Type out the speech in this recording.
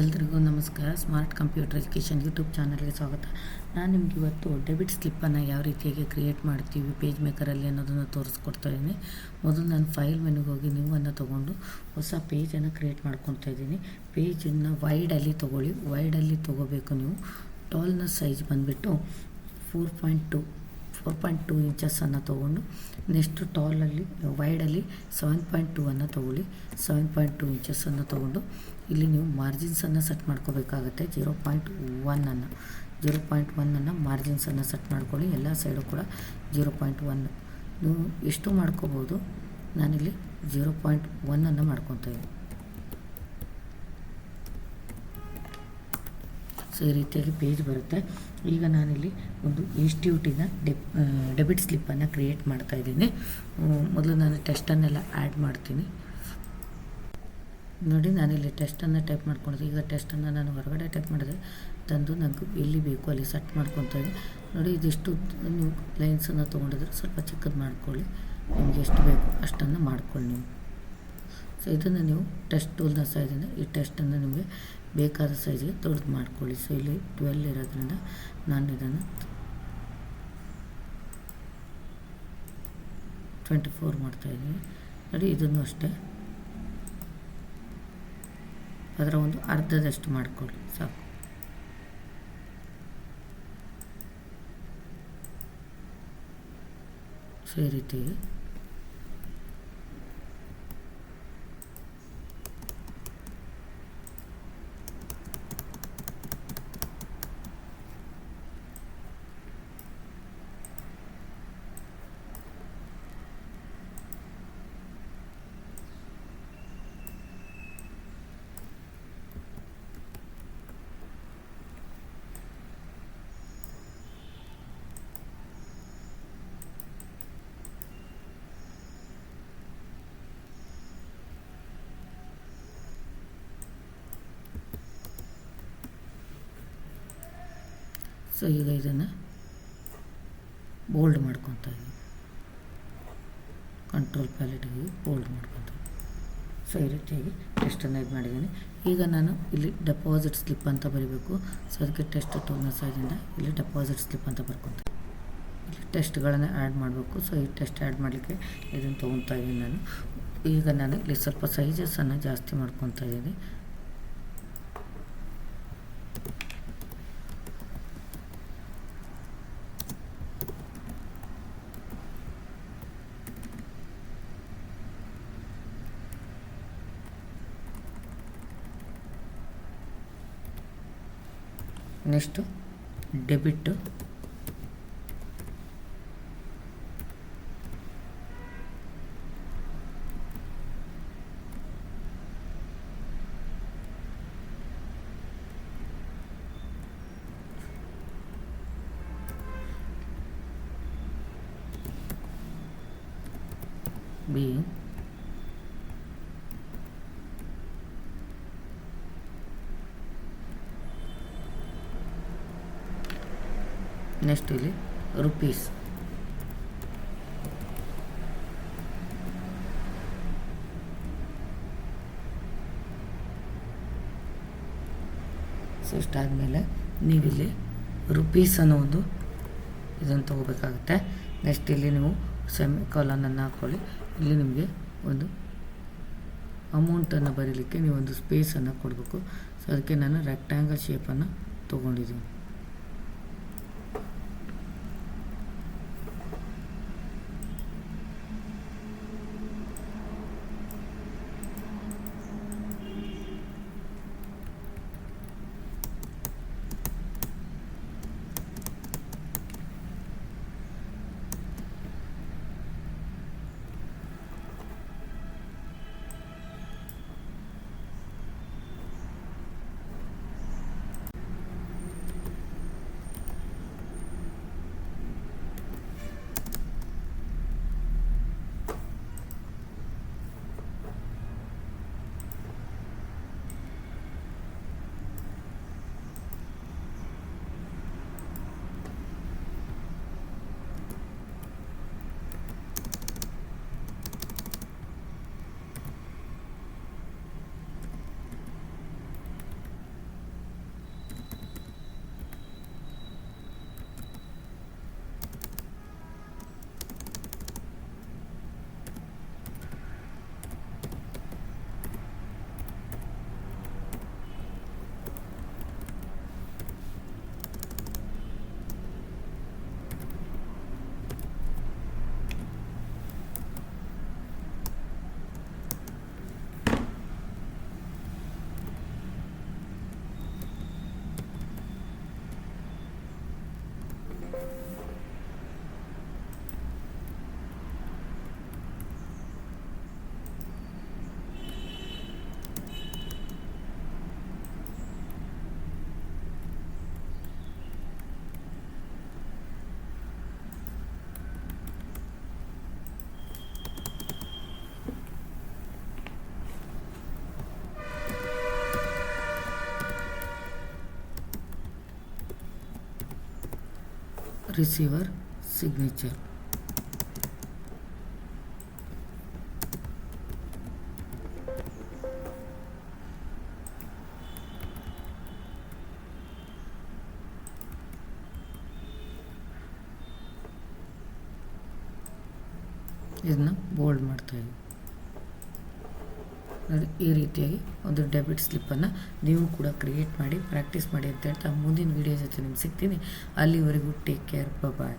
ಎಲ್ರಿಗೂ ನಮಸ್ಕಾರ. Smart computer education YouTube ಚಾನಲ್ಗೆ ಸ್ವಾಗತ. ನಾನು ನಿಮ್ಗೆ ಇವತ್ತು ಡೆಬಿಟ್ ಸ್ಲಿಪ್ಪನ್ನು ಯಾವ ರೀತಿಯಾಗಿ ಕ್ರಿಯೇಟ್ ಮಾಡ್ತೀವಿ ಪೇಜ್ ಮೇಕರಲ್ಲಿ ಅನ್ನೋದನ್ನು ತೋರಿಸ್ಕೊಡ್ತಾ ಇದ್ದೀನಿ ಮೊದಲು ನಾನು ಫೈಲ್ ಮೆನುಗೆ ಹೋಗಿ ನೀವನ್ನು ತೊಗೊಂಡು ಹೊಸ ಪೇಜನ್ನು ಕ್ರಿಯೇಟ್ ಮಾಡ್ಕೊತಾ ಇದ್ದೀನಿ ಪೇಜನ್ನು ವೈಡಲ್ಲಿ ತೊಗೊಳ್ಳಿ. ವೈಡಲ್ಲಿ ತೊಗೋಬೇಕು ನೀವು. ಟಾಲ್ನ ಸೈಜ್ ಬಂದುಬಿಟ್ಟು four point two four point two ಇಂಚಸ್ಸನ್ನು ತೊಗೊಂಡು ನೆಕ್ಸ್ಟ್ ಟಾಲಲ್ಲಿ ವೈಡಲ್ಲಿ ಸೆವೆನ್ ಪಾಯಿಂಟ್ ಟೂ ಅನ್ನು ತೊಗೊಳ್ಳಿ. ಸೆವೆನ್ ಪಾಯಿಂಟ್ ಟೂ ಇಂಚಸ್ಸನ್ನು ತೊಗೊಂಡು, ಇಲ್ಲಿ ನೀವು ಮಾರ್ಜಿನ್ಸನ್ನು ಸೆಟ್ ಮಾಡ್ಕೋಬೇಕಾಗತ್ತೆ. ಜೀರೋ ಪಾಯಿಂಟ್ ಒನ್ನನ್ನು ಜೀರೋ ಪಾಯಿಂಟ್ ಒನ್ನನ್ನು ಮಾರ್ಜಿನ್ಸನ್ನು ಸೆಟ್ ಮಾಡ್ಕೊಳ್ಳಿ. ಎಲ್ಲ ಸೈಡು ಕೂಡ ಜೀರೋ ಪಾಯಿಂಟ್ ಒನ್ ನೀವು ಎಷ್ಟು ಮಾಡ್ಕೋಬೋದು? ನಾನಿಲ್ಲಿ ಜೀರೋ ಪಾಯಿಂಟ್ ಒನ್ನನ್ನು ಮಾಡ್ಕೊತಾ ಸೊ ಈ ರೀತಿಯಾಗಿ ಪೇಜ್ ಬರುತ್ತೆ. ಈಗ ನಾನಿಲ್ಲಿ ಒಂದು ಇನ್ಸ್ಟಿಟ್ಯೂಟಿನ ಡೆಬ್ ಡೆಬಿಟ್ ಸ್ಲಿಪ್ಪನ್ನು ಕ್ರಿಯೇಟ್ ಮಾಡ್ತಾ ಇದ್ದೀನಿ. ಮೊದಲು ನಾನು ಟೆಸ್ಟನ್ನೆಲ್ಲ ಆ್ಯಡ್ ಮಾಡ್ತೀನಿ. ನೋಡಿ, ನಾನಿಲ್ಲಿ ಟೆಸ್ಟನ್ನು ಟೈಪ್ ಮಾಡ್ಕೊಂಡಿದ್ದೆ. ಈಗ ಟೆಸ್ಟನ್ನು ನಾನು ಹೊರಗಡೆ ಟೈಪ್ ಮಾಡಿದೆ. ತಂದು ನನಗೆ ಎಲ್ಲಿ ಬೇಕು ಅಲ್ಲಿ ಸೆಟ್ ಮಾಡ್ಕೊತಾ ಇದ್ದೀನಿ ನೋಡಿ, ಇದಿಷ್ಟು ನೀವು ಲೈನ್ಸನ್ನು ತೊಗೊಂಡಿದ್ರೆ ಸ್ವಲ್ಪ ಚಿಕ್ಕದು ಮಾಡ್ಕೊಳ್ಳಿ. ನಿಮ್ಗೆ ಎಷ್ಟು ಬೇಕು ಅಷ್ಟನ್ನು ಮಾಡ್ಕೊಳ್ಳಿ ನೀವು. ಸೊ ಇದನ್ನು ನೀವು ಟೆಸ್ಟ್ ಟೂಲ್ನ ಸೈಜಿಂದ ಈ ಟೆಸ್ಟನ್ನು ನಿಮಗೆ ಬೇಕಾದ ಸೈಜಿಗೆ ದೊಡ್ಡದು ಮಾಡ್ಕೊಳ್ಳಿ. ಸೊ ಇಲ್ಲಿ ಟ್ವೆಲ್ ಇರೋದ್ರಿಂದ ನಾನು ಇದನ್ನು ಟ್ವೆಂಟಿ ಫೋರ್ ಮಾಡ್ತಾಯಿದ್ದೀನಿ ನೋಡಿ, ಇದನ್ನು ಅಷ್ಟೇ. ಅದರ ಒಂದು ಅರ್ಧದಷ್ಟು ಮಾಡಿಕೊಳ್ಳಿ. ಸಾಕು. ಸೊ ಈ ರೀತಿ. ಸೊ ಈಗ ಇದನ್ನು ಬೋಲ್ಡ್ ಮಾಡ್ಕೊತ ಇದ್ದೀನಿ ಕಂಟ್ರೋಲ್ ಪ್ಯಾಲೆಟ್ಗೆ ಬೋಲ್ಡ್ ಮಾಡ್ಕೊತ ಸೊ ಈ ರೀತಿಯಾಗಿ ಟೆಸ್ಟನ್ನು ಇದು ಮಾಡಿದ್ದೀನಿ. ಈಗ ನಾನು ಇಲ್ಲಿ ಡೆಪಾಸಿಟ್ ಸ್ಲಿಪ್ ಅಂತ ಬರೀಬೇಕು. ಸೊ ಅದಕ್ಕೆ ಟೆಸ್ಟ್ ಟೂಲ್ನ ಸೈಜಿಂದ ಇಲ್ಲಿ ಡೆಪಾಸಿಟ್ ಸ್ಲಿಪ್ ಅಂತ ಬರ್ಕೊತ ಇಲ್ಲಿ ಟೆಸ್ಟ್ಗಳನ್ನು ಆ್ಯಡ್ ಮಾಡಬೇಕು. ಸೊ ಈ ಟೆಸ್ಟ್ ಆ್ಯಡ್ ಮಾಡಲಿಕ್ಕೆ ಇದನ್ನು ತೊಗೊತಾ ಇದ್ದೀನಿ ನಾನು. ಈಗ ನಾನು ಇಲ್ಲಿ ಸ್ವಲ್ಪ ಸೈಜಸನ್ನು ಜಾಸ್ತಿ ಮಾಡ್ಕೊತಾ ಇದ್ದೀನಿ. నెక్స్ట్ డెబిట్ B ನೆಕ್ಸ್ಟ್ ಇಲ್ಲಿ ರುಪೀಸ್ ಸೊ ಇಷ್ಟಾದಮೇಲೆ ನೀವಿಲ್ಲಿ ರುಪೀಸ್ ಅನ್ನೋ ಒಂದು ಇದನ್ನು ತೊಗೋಬೇಕಾಗುತ್ತೆ. ನೆಕ್ಸ್ಟ್ ಇಲ್ಲಿ ನೀವು ಸೆಮಿ ಕಾಲನನ್ನು ಹಾಕ್ಕೊಳ್ಳಿ ಇಲ್ಲಿ ನಿಮಗೆ ಒಂದು ಅಮೌಂಟನ್ನು ಬರೀಲಿಕ್ಕೆ ನೀವೊಂದು ಸ್ಪೇಸನ್ನು ಕೊಡಬೇಕು. ಸೊ ಅದಕ್ಕೆ ನಾನು ರೆಕ್ಟ್ಯಾಂಗಲ್ ಶೇಪನ್ನು ತೊಗೊಂಡಿದ್ದೀನಿ. ರಿಸೀವರ್ ಸಿಗ್ನೇಚರ್ ಇದನ್ನ ಬೋಲ್ಡ್ ಮಾಡ್ತಾಯಿದ್ವಿ ನೋಡಿ ಈ ರೀತಿಯಾಗಿ ಒಂದು ಡೆಬಿಟ್ ಸ್ಲಿಪ್ಪನ್ನು ನೀವು ಕೂಡ ಕ್ರಿಯೇಟ್ ಮಾಡಿ ಪ್ರಾಕ್ಟೀಸ್ ಮಾಡಿ ಅಂತ ಹೇಳ್ತಾ ಮುಂದಿನ ವೀಡಿಯೋ ಜೊತೆ ನಿಮ್ಗೆ ಸಿಗ್ತೀನಿ. ಅಲ್ಲಿವರೆಗೂ ಟೇಕ್ ಕೇರ್ ಬಾಯ್